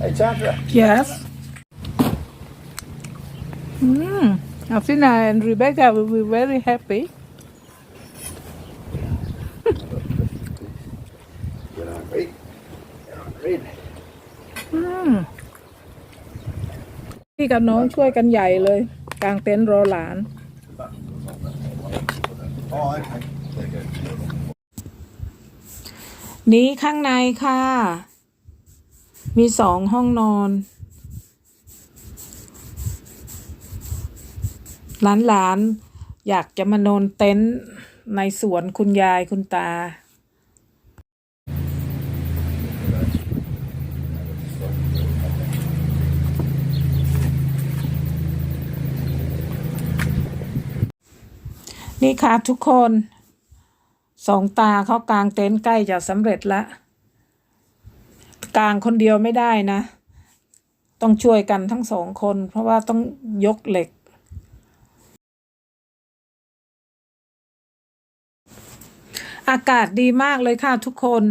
Hey, Chandra. Yes. Mm. Afina and Rebecca will be very happy. Get on read. Get on read. อืมพี่กับน้องช่วยกันใหญ่เลยกลางเต็นท์รอหลาน Oh, okay. Very good. นี้ข้างในค่ะ มีสองห้องนอนหลานหลานๆ อยากจะมานอนเต็นท์ในสวนคุณยายคุณตา นี่ค่ะทุกคน สองตาเขากางเต็นท์ใกล้จะสำเร็จละ กลางคนเดียวไม่ได้นะ ต้องช่วยกันทั้งสองคน เพราะว่าต้องยกเหล็ก อากาศดีมากเลยค่ะทุกคน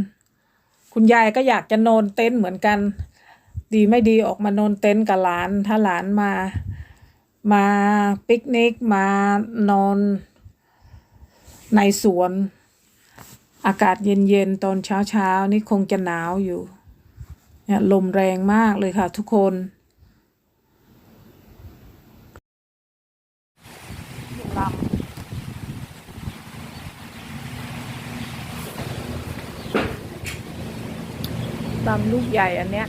คุณยายก็อยากจะนอนเต็นท์เหมือนกัน ดีไม่ดีออกมานอนเต็นท์กับหลาน ถ้าหลานมา มาปิกนิกมานอนในสวน อากาศเย็นๆ ตอนเช้าๆ นี่คงจะหนาวอยู่ เนี่ยลมแรงมากเลยค่ะทุกคนลำลำลูกใหญ่อันเนี้ย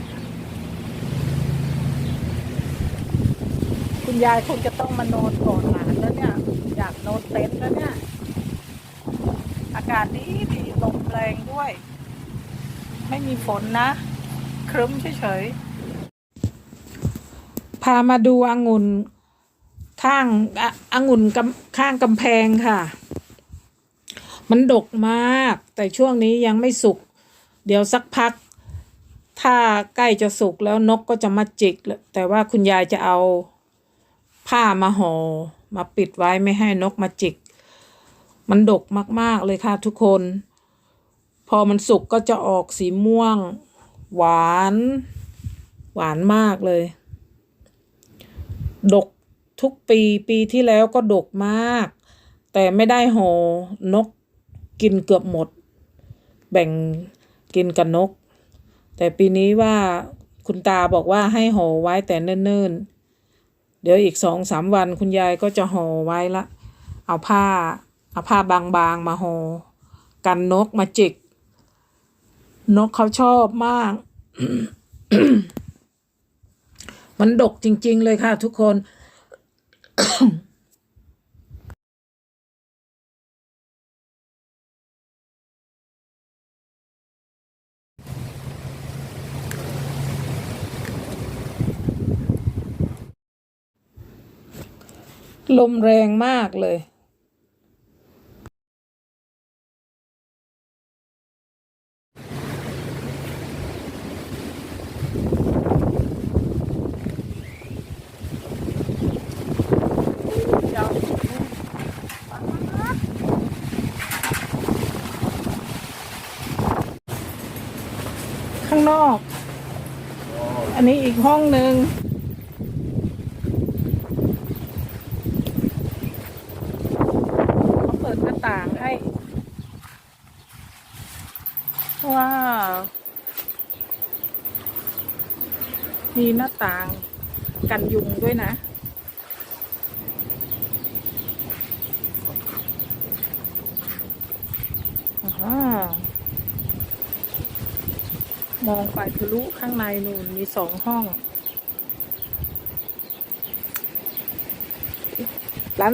คุณยายคงจะต้องมานอนก่อนหลานแล้วเนี่ย อยากนอนเต็นท์แล้วเนี่ย อากาศดีดีลมแรงด้วย ไม่มีฝนนะ ครึ้มเฉยๆ พามาดูองุ่นข้างอองุ่นกำข้างกำแพงค่ะ มันดกมาก แต่ช่วงนี้ยังไม่สุก เดี๋ยวสักพัก ถ้าใกล้จะสุกแล้วนกก็จะมาจิก แต่ว่าคุณยายจะเอาผ้ามาห่อมาปิดไว้ไม่ให้นกมาจิก มันดกมากๆเลยค่ะทุกคน พอมันสุกก็จะออกสีม่วง หวาน หวานมากเลย ดกทุกปีปีที่แล้วก็ดกมาก แต่ไม่ได้หอนกกินเกือบหมด แบ่งกินกับนก แต่ปีนี้ว่าคุณตาบอกว่าให้ห่อไว้แต่เนิ่นๆ เดี๋ยวอีกสองสามวันคุณยายก็จะห่อไว้ละ เอาผ้า เอาผ้าบางๆมาห่อกันนกมาจิก นกเขาชอบมาก มันดกจริง ๆ เลยค่ะ ทุกคน ลมแรงมากเลย ข้าง นอก อันนี้อีกห้องหนึ่งเขาเปิดหน้าต่างให้ว้าวมีหน้าต่างกันยุงด้วยนะอ่า มองไปทะลุข้างในนู่นมีสองห้อง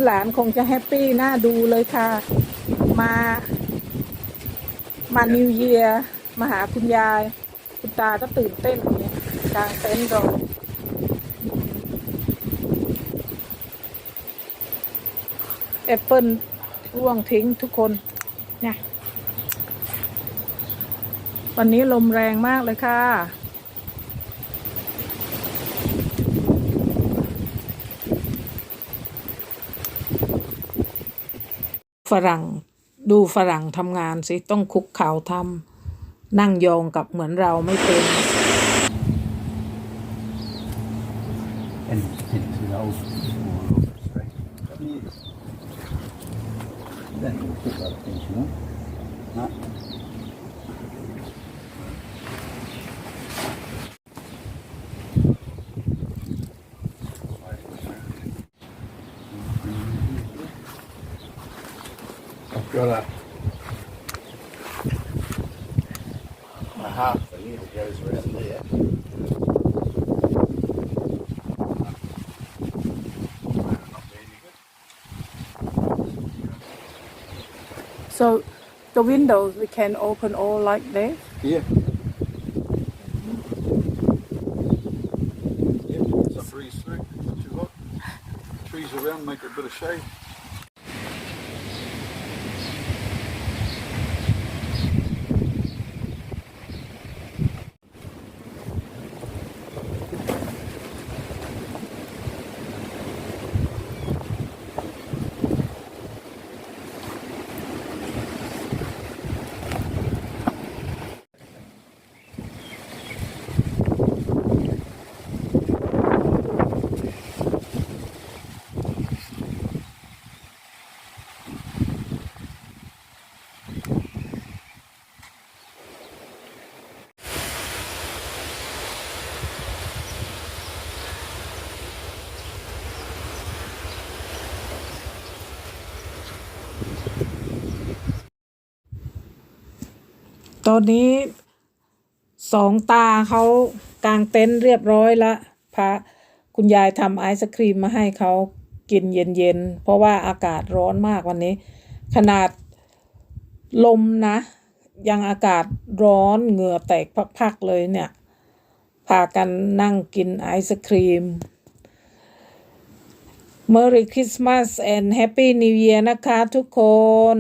หลานๆ คงจะแฮปปี้น่าดูเลยค่ะ มา มานิวเยียมาหาคุณยาย คุณตาก็ตื่นเต้นเงี้ยกลางเต็นท์รอแอปเปิลร่วงทิ้งทุกคนเนี่ย วันนี้ลมแรงมากเลยค่ะ ฝรั่งดูฝรั่งทำงานสิ ต้องคุกเข่าทำนั่งยองกับเหมือนเราไม่เป็น Huh? Got a, a half thing that goes around there. so the windows we can open all like this Yeah. Yep, it's a breeze through, not too hot. Trees around make it a bit of shade. ตอนนี้สองตาเขากางเต็นท์เรียบร้อยละพระคุณยายทำไอศครีมมาให้เขากินเย็นๆ เพราะว่าอากาศร้อนมากวันนี้ ขนาดลมนะ ยังอากาศร้อนเหงื่อแตกพักๆเลยเนี่ย พากันนั่งกินไอศครีม Merry Christmas and Happy New Year นะคะทุกคน